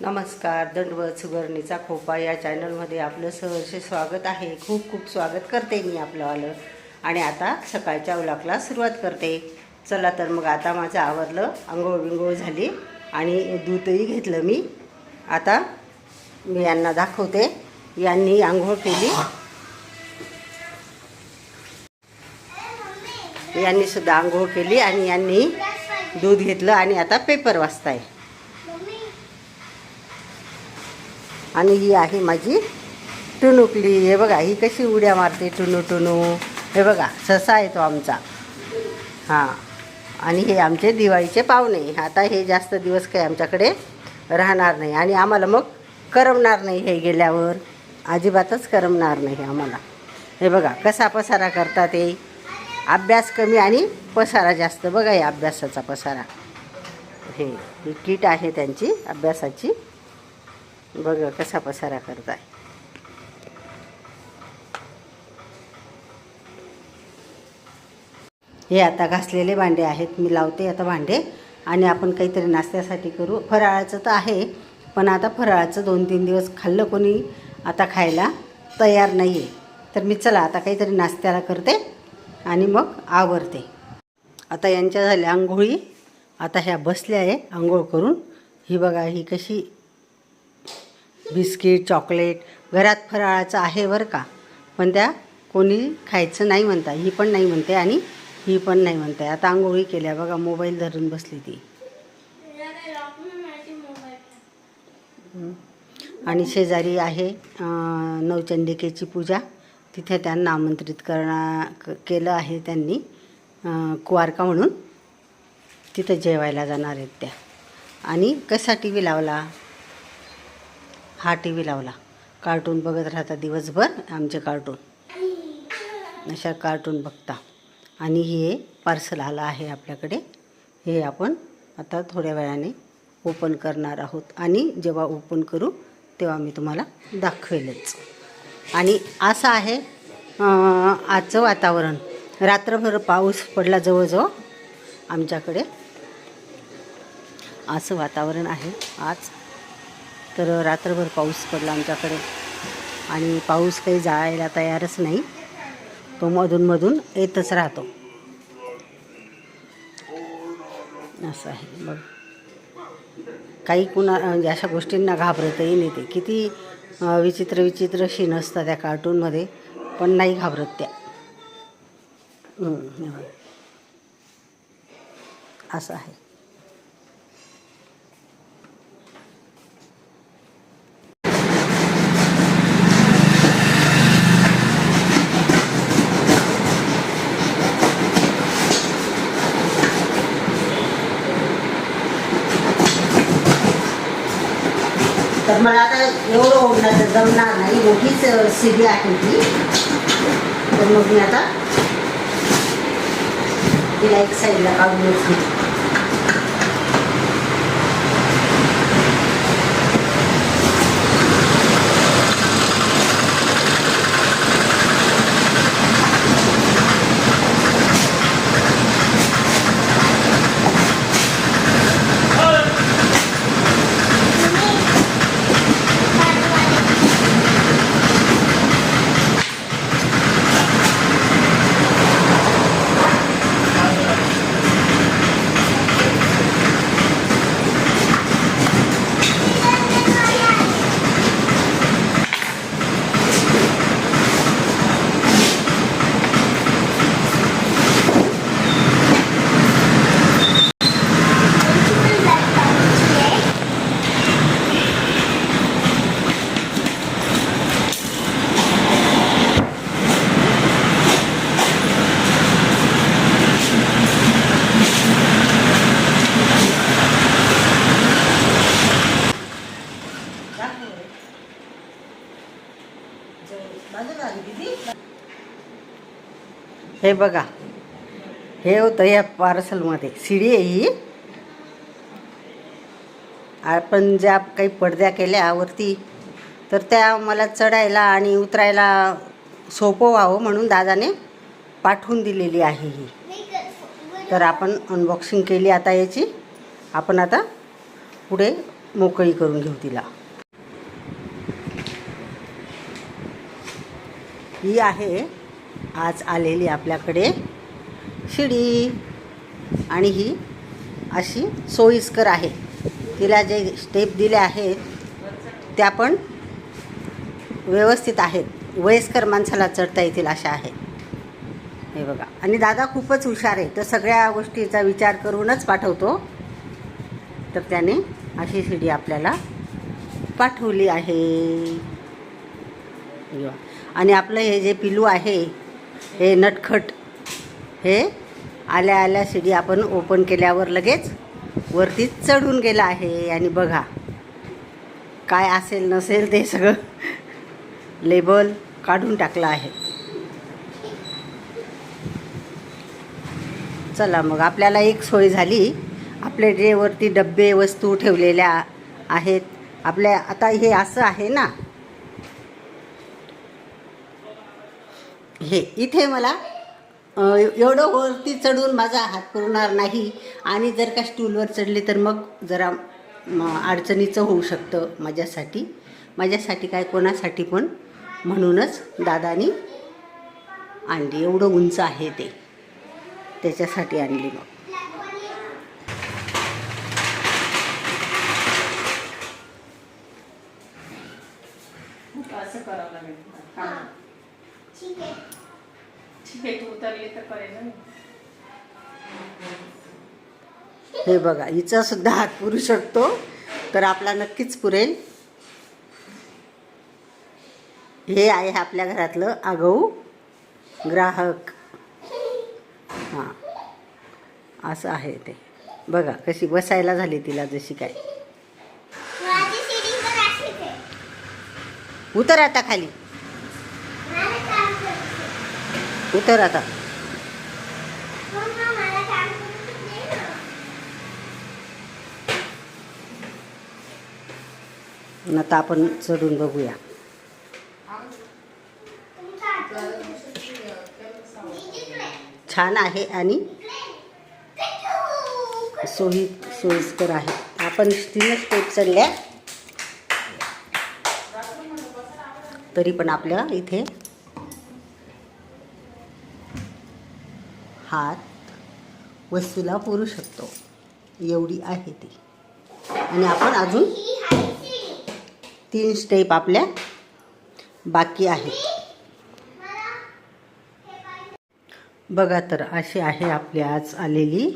नमस्कार दंडवत सुगरणीचा खोपा या चॅनलमध्ये आपलं सहर्ष स्वागत आहे. खूप खूप स्वागत करते मी आपलं आलं आणि आता सकाळच्या उलाकला सुरुवात करते. चला तर मग आता माझं आवरलं आंघोळ बिंघोळ झाली आणि दूधही घेतलं मी. आता मी यांना दाखवते. यांनी आंघोळ केली. यांनी सुद्धा आंघोळ केली आणि यांनी दूध घेतलं आणि आता पेपर वाचताय आणि ही आहे माझी टुनुकली हे बघा ही कशी उड्या मारते टुनू टुनू हे बघा ससा आहे तो आमचा. हां. आणि हे आमचे दिवाळीचे पाहुणे. आता हे जास्त दिवस काही आमच्याकडे राहणार नाही. आणि आम्हाला मग करमणार नाही हे गेल्यावर. अजिबातच करमणार नाही आम्हाला. हे बघा कसा पसारा करतात हे. अभ्यास कमी आणि पसारा जास्त. बघा हे अभ्यासाचा पसारा. हे ही किट आहे त्यांची अभ्यासाची. बघ कसा पसारा करताय. हे आता घासलेले भांडे आहेत मी लावते आता भांडे आणि आपण काहीतरी नाश्त्यासाठी करू. फराळाचं तर आहे पण आता फराळाचं दोन तीन दिवस खाल्लं कोणी आता खायला तयार नाही आहे तर मी चला आता काहीतरी नाश्त्याला करते आणि मग आवरते. आता यांच्या झाल्या आंघोळी आता ह्या बसल्या आहे आंघोळ करून. ही बघा ही कशी बिस्किट चॉकलेट घरात फराळाचं आहे बरं का. पण त्या कोणी खायचं नाही म्हणता ही पण नाही म्हणते आणि ही पण नाही म्हणते. आता आंघोळी केल्या बघा मोबाईल धरून बसली ती. आणि शेजारी आहे अं, नवचंडिकेची पूजा. तिथे त्यांना आमंत्रित करणा क- केलं आहे त्यांनी कुवारका म्हणून. तिथं जेवायला जाणार आहेत त्या. आणि कसा टी व्ही लावला? हा टी व्ही लावला. कार्टून बघत राहता दिवसभर आमचे कार्टून. अशा कार्टून बघता. आणि हे पार्सल आलं आहे आपल्याकडे. हे आपण आता थोड्या वेळाने ओपन करणार आहोत. आणि जेव्हा ओपन करू तेव्हा मी तुम्हाला दाखवेलच. आणि असं आहे आजचं वातावरण. रात्रभर पाऊस पडला जवळजवळ आमच्याकडे. असं वातावरण आहे आज. तर रात्रभर पाऊस पडला आमच्याकडे. आणि पाऊस काही जायला तयारच नाही. तो मधूनमधून येतच राहतो. असं आहे. बघ काही कुणा म्हणजे अशा गोष्टींना घाबरतही नाही ते. किती विचित्र विचित्र शीन असतात त्या कार्टूनमध्ये पण नाही घाबरत त्या. असं आहे. तर मला आता एवढं ओढणार तर जमणार नाही. मोठीच सीडी आहे ती तर मग मी आता तिला एक साईडला काढून घेते हे बघा. हे होतं या पार्सलमध्ये. शिडी आहे ही. आपण ज्या काही पडद्या केल्या वरती तर त्या मला चढायला आणि उतरायला सोपं व्हावं म्हणून दादाने पाठवून दिलेली आहे ही. तर आपण अनबॉक्सिंग केली आता याची. आपण आता पुढे मोकळी करून घेऊ तिला. ही आहे. आज आलेली आपल्याकडे शिडी. आणि ही अशी सोयीस्कर आहे. तिला जे स्टेप दिले आहेत त्या पण व्यवस्थित आहेत. वयस्कर माणसाला चढता येतील अशा आहेत. हे बघा. आणि दादा खूपच हुशार आहे. तर सगळ्या गोष्टीचा विचार करूनच पाठवतो. तर त्याने अशी शिडी आपल्याला पाठवली आहे. आणि आपलं हे जे पिलू आहे हे नटखट हे आल्या आल्या शिडी आपण ओपन केल्यावर लगेच वरती चढून गेला आहे. आणि बघा काय असेल नसेल ते सगळं लेबल काढून टाकलं आहे. चला मग आपल्याला एक सोय झाली. आपले जे वरती डब्बे वस्तू ठेवलेल्या आहेत आपल्या आता हे असं आहे ना हे इथे मला एवढं वरती चढून माझा हात पुरणार नाही आणि जर का स्टूलवर चढले तर मग जरा अडचणीचं होऊ शकतं माझ्यासाठी. माझ्यासाठी काय कोणासाठी पण. म्हणूनच दादानी आणली. एवढं उंच आहे ते. त्याच्यासाठी आणली मग. असं करावं लागेल. हा. उतरली तर करेल ना. हे बघा हिचा सुद्धा हात पुरू शकतो तर आपला नक्कीच पुरेल. हे आहे आपल्या घरातलं आगाऊ ग्राहक. हां असं आहे ते. बघा कशी बसायला झाली तिला जशी काय. उतर आता खाली मला काम करायचं उतर आता. आता आपण चढून बघूया. छान आहे आणि. सोयी सोयीस्कर आहे. आपण तीनच स्टेप चढल्या. तरी पण आपल्या इथे हात वस्तूला पुरू शकतो. एवढी आहे ती. आणि आपण अजून तीन स्टेप आपल्या बाकी आहेत. बघा तर अशी आहे आपली आज आलेली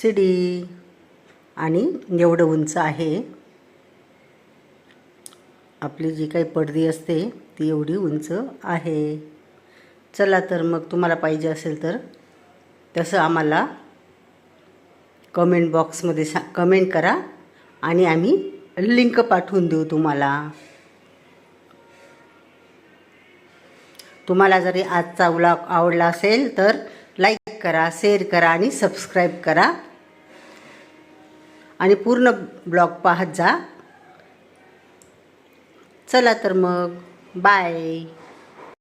शिडी. आणि एवढं उंच आहे. आपली जी काही पडदी असते ती एवढी उंच आहे. चला तर मग तुम्हाला पाहिजे असेल तर तसं आम्हाला कमेंट बॉक्समध्ये सा कमेंट करा आणि आम्ही लिंक पाठवून देऊ तुम्हाला. तुम्हाला जरी आजचा व्लॉग आवडला असेल तर लाईक करा शेअर करा आणि सबस्क्राईब करा. आणि पूर्ण ब्लॉग पाहत जा. चला तर मग. बाय